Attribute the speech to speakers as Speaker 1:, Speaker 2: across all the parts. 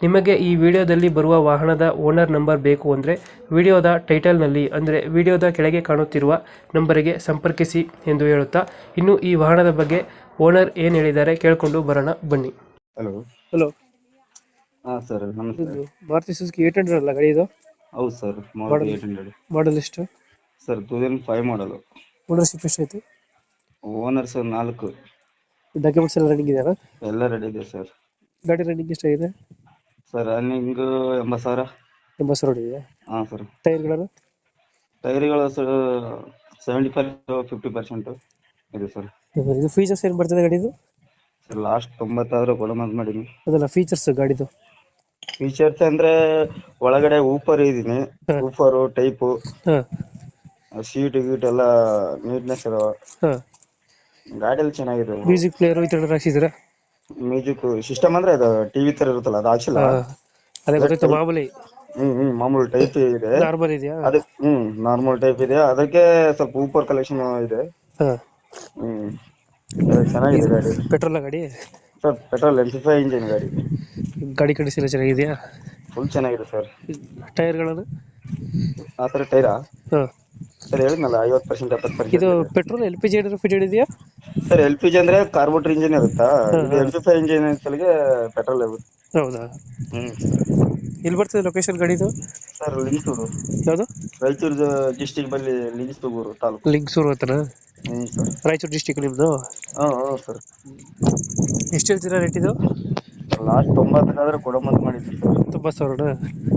Speaker 1: ನಿಮಗೆ ಈ ವಿಡಿಯೋದಲ್ಲಿ ಬರುವ ವಾಹನದ ಓನರ್ ನಂಬರ್ ಬೇಕು ಅಂದರೆ ವಿಡಿಯೋದ ಟೈಟಲ್ನಲ್ಲಿ ಅಂದರೆ ವಿಡಿಯೋದ ಕೆಳಗೆ ಕಾಣುತ್ತಿರುವ ನಂಬರಿಗೆ ಸಂಪರ್ಕಿಸಿ ಎಂದು ಹೇಳುತ್ತಾ ಇನ್ನು ಈ ವಾಹನದ ಬಗ್ಗೆ ಓನರ್ ಏನು ಹೇಳಿದ್ದಾರೆ ಕೇಳಿಕೊಂಡು ಬರೋಣ ಬನ್ನಿ.
Speaker 2: ಹಲೋ.
Speaker 1: ಹಲೋ.
Speaker 2: ಹಾಂ ಸರ್ ನಮಸ್ತೆ.
Speaker 1: ಇದು ಮಾರುತಿ ಸುಜುಕಿ ಏಟ್ ಹಂಡ್ರೆಡ್ ಅಲ್ಲ ಗಾಡಿ ಇದು?
Speaker 2: ಹೌದು sir model eight hundred
Speaker 1: model ಎಷ್ಟು?
Speaker 2: Sir two thousand five model
Speaker 1: ownership ಎಷ್ಟು ಐತಿ
Speaker 2: ಓನರ್ ಸರ್ ನಾಲ್ಕು.
Speaker 1: ಡಾಕ್ಯುಮೆಂಟ್ಸ್ ಎಲ್ಲ ರನ್ನಿಂಗ್ ಇದೆಯಲ್ಲ
Speaker 2: ಎಲ್ಲ ರೆಡಿ ಇದೆ ಸರ್.
Speaker 1: ಗಾಡಿ ರನ್ನಿಂಗ್ ಎಷ್ಟಾಗಿದೆ?
Speaker 2: ಸರ್ ರನ್ನಿಂಗ್ ಎಂಬತ್ತು ಸಾವಿರ.
Speaker 1: ಎಂಬತ್ತು ಸಾವಿರ ಇದೆಯಾ
Speaker 2: ಹಾಂ ಸರ್
Speaker 1: ಟೈರ್ಗಳನ್ನು
Speaker 2: ಟೈರ್ಗಳು sir seventy five fifty percent ಇದೆ ಸರ್
Speaker 1: ಇದು ಫೀಚರ್ಸ್ ಏನು ಬರ್ತದೆ ಗಾಡಿದು?
Speaker 2: ಸರ್ ಲಾಸ್ಟ್ ತೊಂಬತ್ತಾರು ಕೊಡೋಣ ಮಾಡೀನಿ.
Speaker 1: ಅದಲ್ಲ ಫೀಚರ್ಸ್ ಗಾಡಿದು?
Speaker 2: ಫೀಚರ್ಸ್ ಅಂದ್ರೆ ಒಳಗಡೆ ಊಪರ್ ಇದೀನಿ ಊಪರ್ ಟೈಪ್ ಟೈಪು
Speaker 1: ಹಾಂ.
Speaker 2: ಸೀಟ್ ಗೀಟ್ ಎಲ್ಲ ನೀಟ್ನೆಸ್ ಇದಾವೆ.
Speaker 1: ಹಾಂ.
Speaker 2: ಗಾಡಿಯಲ್ಲಿ ಚೆನ್ನಾಗಿದೆ.
Speaker 1: ಮ್ಯೂಸಿಕ್ ಪ್ಲೇಯರ್ ಈ ಥರ ಹಾಕ್ಸಿದ್ದೀರಾ?
Speaker 2: ಮ್ಯೂಸಿಕ್ ಸಿಸ್ಟಮ್ ಅಂದ್ರೆ ಅದು ಟಿವಿ ತರ ಇರುತ್ತಲ್ಲ ಅದು ಹಾಕ್ಸಿಲ್ಲ?
Speaker 1: ಅದೇ ಗೊತ್ತಿತ್ತು ಮಾಮೂಲಿ.
Speaker 2: ಹ್ಮ್ ಹ್ಮ್ ಮಾಮೂಲಿ ಟೈಪ್ ಇದೆ.
Speaker 1: ನಾರ್ಮಲ್ ಇದೆಯಾ?
Speaker 2: ಅದಕ್ಕೆ ಹ್ಮ್ ನಾರ್ಮಲ್ ಟೈಪ್ ಇದೆ. ಅದಕ್ಕೆ ಸ್ವಲ್ಪ ಊಪರ್ ಕಲೆಕ್ಷನ್ ಇದೆ. ಹ್ಮ್ ಚೆನ್ನಾಗಿದೆ ಗಾಡಿ.
Speaker 1: ಪೆಟ್ರೋಲ್ ಗಾಡಿ?
Speaker 2: ಸರ್ ಪೆಟ್ರೋಲ್ ಎಂಟಿ ಫೈವ್ ಇಂಜಿನ್ ಗಾಡಿ.
Speaker 1: ಗಾಡಿ ಕಂಡೀಷನ್ ಎಲ್ಲ ಚೆನ್ನಾಗಿದೆಯಾ?
Speaker 2: ಫುಲ್ ಚೆನ್ನಾಗಿದೆ ಸರ್
Speaker 1: ಟೈರ್ಗಳನ್ನು
Speaker 2: ಆ ಥರ ಟೈರಾ
Speaker 1: ಹಾಂ.
Speaker 2: ಸರ್ ಹೇಳಿದ್ನಲ್ಲ ಐವತ್ತು ಪರ್ಸೆಂಟ್ ಎಪ್ಪತ್ತು
Speaker 1: ಇದು
Speaker 2: percent
Speaker 1: petrol L P G ಏನಾದ್ರು ಫಿಟೆಡ್ ಇದೆಯಾ
Speaker 2: ಸರ್ ಎಲ್ ಪಿ ಜಿ ಅಂದ್ರೆ ಕಾರ್ಬೋರೇಟರ್ ಇಂಜಿನ್ ಇರುತ್ತಾ? ಇದು ಪಿ ಫೈವ್ ಇಂಜಿನ್ ಸಲಿಗೆ ಪೆಟ್ರೋಲ್ ಇರುತ್ತೆ
Speaker 1: ಹೌದಾ?
Speaker 2: ಹ್ಮ್.
Speaker 1: ಎಲ್ಲಿ ಬರ್ತದೆ ಲೊಕೇಶನ್ ಗಾಡಿದು?
Speaker 2: ಸರ್ ಲಿಂಗ್ಸೂರು.
Speaker 1: ಯಾವುದು?
Speaker 2: ರಾಯಚೂರು ಡಿಸ್ಟಿಕ್ ಬಲ್ಲಿ ಲಿಂಗ್ಸೂರು ತಾಲೂಕು.
Speaker 1: ಲಿಂಗ್ಸೂರು ಹತ್ರನಾ?
Speaker 2: ಹ್ಮ್ ಸರ್.
Speaker 1: ರಾಯಚೂರು ಡಿಸ್ಟಿಕ್ ನಿಮ್ಮದು
Speaker 2: ಹಾಂ ಹೌದು ಸರ್.
Speaker 1: ಎಷ್ಟು ಹೇಳ್ತೀರಾ ರೇಟ್ ಇದು?
Speaker 2: ಲಾಸ್ಟ್ ತೊಂಬತ್ತಕ್ಕಾದ್ರೆ ಕೊಡಮಂತ ಮಾಡಿದ್ವಿ ಸರ್.
Speaker 1: ತೊಂಬತ್ತು ಸಾವಿರನಾ?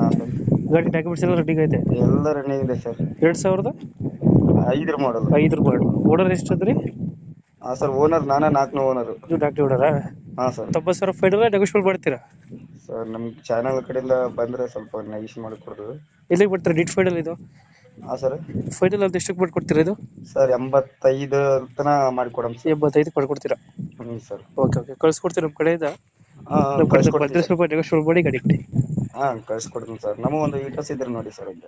Speaker 2: ಹಾಂ ಸರ್.
Speaker 1: ಗಾಡಿ ಡಾಕ್ಯುಮೆಂಟ್ಸ್ ಎಲ್ಲ ರೆಡಿ ಐತೆ
Speaker 2: ಎಲ್ಲ ರೆಡಿ ಇದೆ ಸರ್
Speaker 1: ಎರಡು ಸಾವಿರದ
Speaker 2: ಐದರ ಮಾಡಲ್
Speaker 1: ಐದು ಮಾಡಲ್ ಓನರ್ ಎಷ್ಟು ಅದ್ರಿ?
Speaker 2: ಹಾಂ ಸರ್ ಓನರ್ ನಾನೇ ನಾಲ್ಕನೇ ಓನರ್
Speaker 1: ಇದು ಡಾಕ್ಟರ್ ಓನರಾ
Speaker 2: ಹಾಂ ಸರ್
Speaker 1: ತೊಂಬತ್ತು ಸಾವಿರ ಫೈನಲ್ ನೆಗೋಷಿಯಬಲ್ ಮಾಡ್ತೀರಾ?
Speaker 2: ಸರ್ ನಮ್ಮ ಚಾನಲ್ ಕಡೆಯಿಂದ ಬಂದರೆ ಸ್ವಲ್ಪ ನೈಸ್ ಮಾಡಿಕೊಡ್ದು
Speaker 1: ಎಲ್ಲಿಗೆ ಬರ್ತೀರಾ ಡಿಟ್ ಫೈನಲ್ ಇದು?
Speaker 2: ಹಾಂ ಸರ್
Speaker 1: ಫೈನಲ್ ಅಂತ ಎಷ್ಟಕ್ಕೆ ಮಾಡ್ಕೊಡ್ತೀರಾ ಇದು?
Speaker 2: ಸರ್ ಎಂಬತ್ತೈದು ತನ ಮಾಡಿಕೊಡಮ್ ಸರ್
Speaker 1: ಎಂಬತ್ತೈದು ಮಾಡ್ಕೊಡ್ತೀರಾ?
Speaker 2: ಹ್ಞೂ ಸರ್
Speaker 1: ಓಕೆ ಓಕೆ ಕಳ್ಸ್ಕೊಡ್ತೀವಿ ನಮ್ಮ ಕಡೆಯಿಂದ.
Speaker 2: ಹಾಂ
Speaker 1: ನಮ್ಮ ಸ್ವಲ್ಪ ನೆಗೋಷಿಯಬಲ್ ಮಾಡಿ ಗಾಡಿ ಕೊಡಿ
Speaker 2: ಹಾಂ ಕಳ್ಸ್ಕೊಡ್ತೀನಿ ಸರ್. ನಮಗೊಂದು ಇಟಸ್ ಇದ್ರೆ ನೋಡಿ ಸರ್ ಅಂತ